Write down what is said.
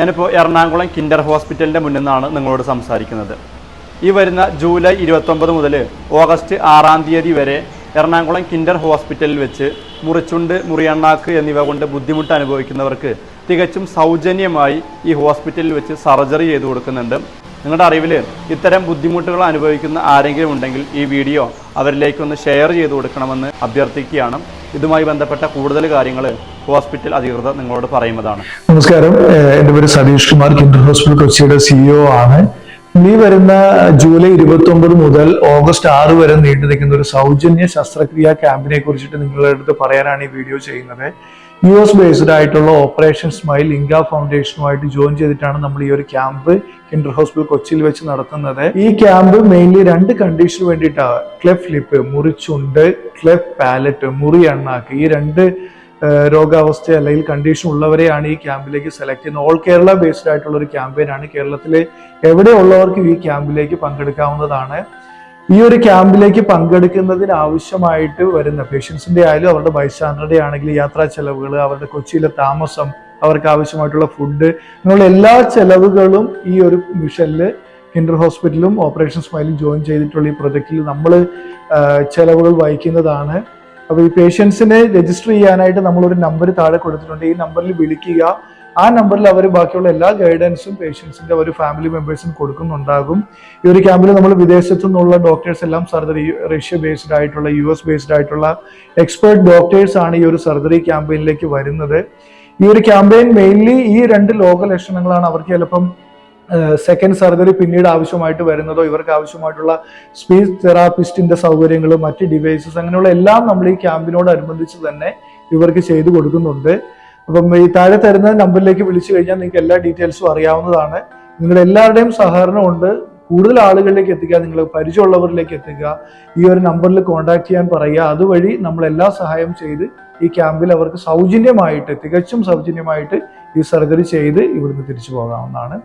ഞാനിപ്പോൾ എറണാകുളം കിൻഡർ ഹോസ്പിറ്റലിന്റെ മുന്നിൽ നിന്നാണ് നിങ്ങളോട് സംസാരിക്കുന്നത്. ഈ വരുന്ന ജൂലൈ ഇരുപത്തൊമ്പത് മുതൽ ഓഗസ്റ്റ് ആറാം തീയതി വരെ എറണാകുളം കിൻഡർ ഹോസ്പിറ്റലിൽ വെച്ച് മുറിച്ചുണ്ട് മുറിയണ്ണാക്ക് എന്നിവ കൊണ്ട് ബുദ്ധിമുട്ട് അനുഭവിക്കുന്നവർക്ക് തികച്ചും സൗജന്യമായി ഈ ഹോസ്പിറ്റലിൽ വെച്ച് സർജറി ചെയ്തു കൊടുക്കുന്നുണ്ട്. നിങ്ങളുടെ അറിവിൽ ഇത്തരം ബുദ്ധിമുട്ടുകൾ അനുഭവിക്കുന്ന ആരെങ്കിലും ഉണ്ടെങ്കിൽ ഈ വീഡിയോ അവരിലേക്കൊന്ന് ഷെയർ ചെയ്തു കൊടുക്കണമെന്ന് അഭ്യർത്ഥിക്കുകയാണ്. ഇതുമായി ബന്ധപ്പെട്ട കൂടുതൽ കാര്യങ്ങൾ ഹോസ്പിറ്റൽ അധികൃതർ നിങ്ങളോട് പറയുന്നതാണ്. നമസ്കാരം. എന്റെ പേര് സതീഷ് കുമാർ കിൻഡർ ഹോസ്പിറ്റൽ കൊച്ചിയുടെ സിഇഒ ആണ്. ഈ വരുന്ന ജൂലൈ ഇരുപത്തി ഒമ്പത് മുതൽ ഓഗസ്റ്റ് ആറ് വരെ നീണ്ടു നിൽക്കുന്ന ഒരു സൗജന്യ ശസ്ത്രക്രിയാ ക്യാമ്പിനെ കുറിച്ചിട്ട് നിങ്ങളുടെ അടുത്ത് പറയാനാണ് ഈ വീഡിയോ ചെയ്യുന്നത്. യു എസ് ബേസ്ഡ് ആയിട്ടുള്ള ഓപ്പറേഷൻ സ്മൈൽ ഇംഗ ഫൗണ്ടേഷനുമായിട്ട് ജോയിൻ ചെയ്തിട്ടാണ് നമ്മൾ ഈ ഒരു ക്യാമ്പ് കിൻഡർ ഹോസ്പിറ്റൽ കൊച്ചിയിൽ വെച്ച് നടത്തുന്നത്. ഈ ക്യാമ്പ് മെയിൻലി രണ്ട് കണ്ടീഷന് വേണ്ടിയിട്ടാണ് ക്ലെഫ് ലിപ്പ് മുറിച്ചുണ്ട് ക്ലെഫ് പാലറ്റ് മുറി എണ്ണാക്ക്. ഈ രണ്ട് രോഗാവസ്ഥ അല്ലെങ്കിൽ കണ്ടീഷൻ ഉള്ളവരെയാണ് ഈ ക്യാമ്പിലേക്ക് സെലക്ട് ചെയ്യുന്നത്. ഓൾ കേരള ബേസ്ഡ് ആയിട്ടുള്ള ഒരു ക്യാമ്പയിനാണ് കേരളത്തിലെ എവിടെയുള്ളവർക്കും ഈ ക്യാമ്പിലേക്ക് പങ്കെടുക്കാവുന്നതാണ്. ഈ ഒരു ക്യാമ്പിലേക്ക് പങ്കെടുക്കുന്നതിന് ആവശ്യമായിട്ട് വരുന്ന പേഷ്യൻസിന്റെ ആയാലും അവരുടെ ബൈസ്റ്റാൻഡറുടെ ആണെങ്കിലും യാത്രാ ചെലവുകൾ അവരുടെ കൊച്ചിയിലെ താമസം അവർക്ക് ആവശ്യമായിട്ടുള്ള ഫുഡ് അങ്ങനെയുള്ള എല്ലാ ചെലവുകളും ഈ ഒരു മിഷനിൽ കിൻഡർ ഹോസ്പിറ്റലും ഓപ്പറേഷൻ സ്മൈലും ജോയിൻ ചെയ്തിട്ടുള്ള ഈ പ്രൊജക്റ്റിൽ നമ്മൾ ചെലവുകൾ വഹിക്കുന്നതാണ്. അപ്പോൾ ഈ പേഷ്യൻസിനെ രജിസ്റ്റർ ചെയ്യാനായിട്ട് നമ്മളൊരു നമ്പർ താഴെ കൊടുത്തിട്ടുണ്ട്. ഈ നമ്പറിൽ വിളിക്കുക. ആ നമ്പറിൽ അവർ ബാക്കിയുള്ള എല്ലാ ഗൈഡൻസും പേഷ്യൻസിന്റെ ഒരു ഫാമിലി മെമ്പേഴ്സും കൊടുക്കുന്നുണ്ടാകും. ഈ ഒരു ക്യാമ്പിൽ നമ്മൾ വിദേശത്തു നിന്നുള്ള ഡോക്ടേഴ്സ് എല്ലാം സർജറി റഷ്യ ബേസ്ഡ് ആയിട്ടുള്ള യു എസ് ബേസ്ഡ് ആയിട്ടുള്ള എക്സ്പേർട്ട് ഡോക്ടേഴ്സ് ആണ് ഈ ഒരു സർജറി ക്യാമ്പയിനിലേക്ക് വരുന്നത്. ഈ ഒരു ക്യാമ്പയിൻ മെയിൻലി ഈ രണ്ട് ലോക ലക്ഷണങ്ങളാണ്. അവർക്ക് ചിലപ്പം സെക്കൻഡ് സർജറി പിന്നീട് ആവശ്യമായിട്ട് വരുന്നതോ ഇവർക്ക് ആവശ്യമായിട്ടുള്ള സ്പീച്ച് തെറാപ്പിസ്റ്റിന്റെ സൗകര്യങ്ങളും മറ്റ് ഡിവൈസസ് അങ്ങനെയുള്ള എല്ലാം നമ്മൾ ഈ ക്യാമ്പിനോടനുബന്ധിച്ച് തന്നെ ഇവർക്ക് ചെയ്തു കൊടുക്കുന്നുണ്ട്. അപ്പം ഈ താഴെ തരുന്ന നമ്പറിലേക്ക് വിളിച്ചു കഴിഞ്ഞാൽ നിങ്ങൾക്ക് എല്ലാ ഡീറ്റെയിൽസും അറിയാവുന്നതാണ്. നിങ്ങൾ എല്ലാവരുടെയും സഹകരണം ഉണ്ട്. കൂടുതൽ ആളുകളിലേക്ക് എത്തിക്കുക നിങ്ങൾ പരിചയമുള്ളവരിലേക്ക് എത്തിക്കുക ഈ ഒരു നമ്പറിൽ കോൺടാക്ട് ചെയ്യാൻ പറയുക അതുവഴി നമ്മൾ എല്ലാ സഹായം ചെയ്ത് ഈ ക്യാമ്പിൽ അവർക്ക് സൗജന്യമായിട്ട് തികച്ചും സൗജന്യമായിട്ട് ഈ സർജറി ചെയ്ത് ഇവിടുന്ന് തിരിച്ചു പോകാവുന്നതാണ്.